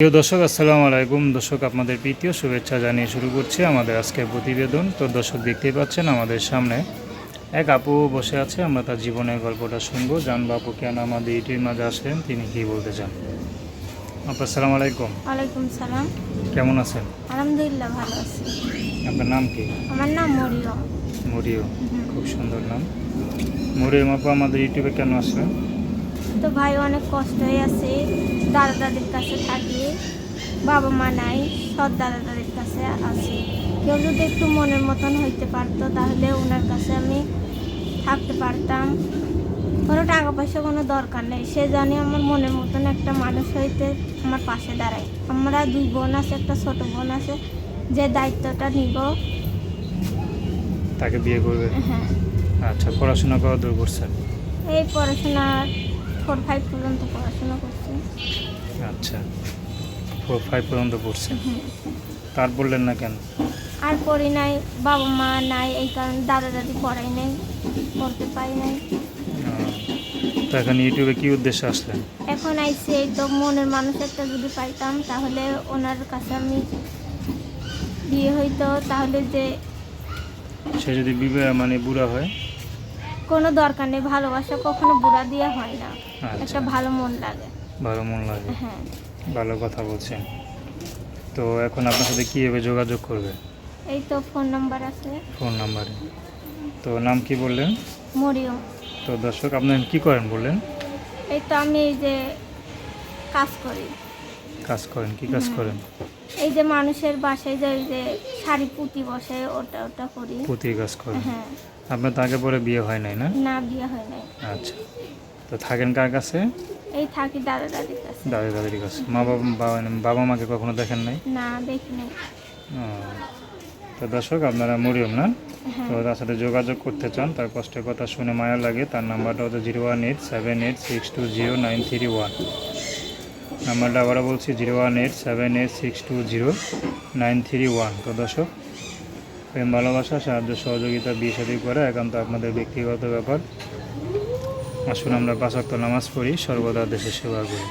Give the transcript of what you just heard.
প্রিয় দর্শক আসসালামু আলাইকুম। দর্শক আপনাদের প্রীতীয় শুভেচ্ছা জানিয়ে শুরু করছি আমাদের আজকের প্রতিবেদন। তো দর্শক দেখতেই পাচ্ছেন আমাদের সামনে এক আপু বসে আছে। আমরা তার জীবনের গল্পটা শুনব। জানব আপু কেন আমাদের ইউটিউবের মাঝে আসলেন? তিনি কি বলতে চান? আপু আসসালামু আলাইকুম। ওয়ালাইকুম সালাম। কেমন আছেন? আলহামদুলিল্লাহ ভালো আছি। আপনার নাম কি? আমার নাম মরিয়ম। মরিও খুব সুন্দর নাম। মরিয়ম আপু আমাদের ইউটিউবে কেন আসলেন? তো ভাই অনেক কষ্টই আছে। দাদা দাদির কাছে থাকি বাবা মা নাই সব দাদা দাদির কাছে আছি। কেউ যদি একটু মনের মতন হইতে পারতো তাহলে ওনার কাছে আমি থাকতে পারতাম। কোনো টাকা পয়সা কোনো দরকার নেই। সে জানি আমার মনের মতন একটা মানুষ হইতে আমার পাশে দাঁড়ায়। আমরা দুই বোন আছে একটা ছোট বোন আছে যে দায়িত্বটা নিব। তাকে বিয়ে করবে? হ্যাঁ। আচ্ছা পড়াশোনা করা দূর করছেন? এই পড়াশোনা ফোর ফাইভ পর্যন্ত পড়াশোনা করছি। আচ্ছা ফোর ফাইভ পর্যন্ত পড়ছেন? তার বললেন না কেন? আর পড়ি নাই বাবা মা নাই এই কারণে দাদা দাদি পড়াই নাই পড়তে পারি নাই। তো এখন ইউটিউবে কি উদ্দেশ্যে আসলেন? এখন আইসি এই তো মনের মানুষ একটা যদি পাইতাম তাহলে ওনার কাছে আমি বিয়ে হইতো তাহলে যে সে যদি বিবাহ মানে বুড়া হয় কোনো দরকার নেই ভালোবাসা কখনো বুড়া দিয়ে হয় না। আচ্ছা। একটা ভালো মন লাগে। ভালো মন লাগে। হ্যাঁ। ভালো কথা বলছেন। তো এখন আপনার সাথে কীভাবে যোগাযোগ করবে? এই তো ফোন নাম্বার আছে। ফোন নাম্বারে। তো নাম কি বললেন? মরিয়ম। তো দর্শক আপনি কি করেন বললেন? এই তো আমি এই যে কাজ করি। কাজ করেন কি কাজ করেন? এই যে মানুষের বাসায় যে ওই যে শাড়ি পুঁতি বসে ওটা ওটা করি। পুঁতির কাজ করেন। হ্যাঁ। আপনার তো আগে পরে বিয়ে হয় নাই না? না বিয়ে হয় নাই। আচ্ছা। তো থাকেন কার কাছে? এই থাকি দাদা দাদির কাছে। দাদি দাদির কাছে। মা বাবা বাবা বাবা মাকে কখনো দেখেন নাই? না দেখি নাই। তো দর্শক আপনারা মরিয়ম না? হ্যাঁ। তো তার সাথে যোগাযোগ করতে চান তার কষ্টের কথা শুনে মায়া লাগে তার নাম্বারটা হচ্ছে zero one eight seven eight six two zero nine three one. নাম্বারটা আবারও বলছি zero one eight seven eight six two zero nine three one. তো দর্শক প্রেম, ভালোবাসা, সাহায্য, সহযোগিতা, বিয়ে সাদী করা একান্ত আপনাদের ব্যক্তিগত ব্যাপার। আসুন আমরা পাঁচাত্ত নামাজ পড়ি, সর্বদা দেশের সেবা করি।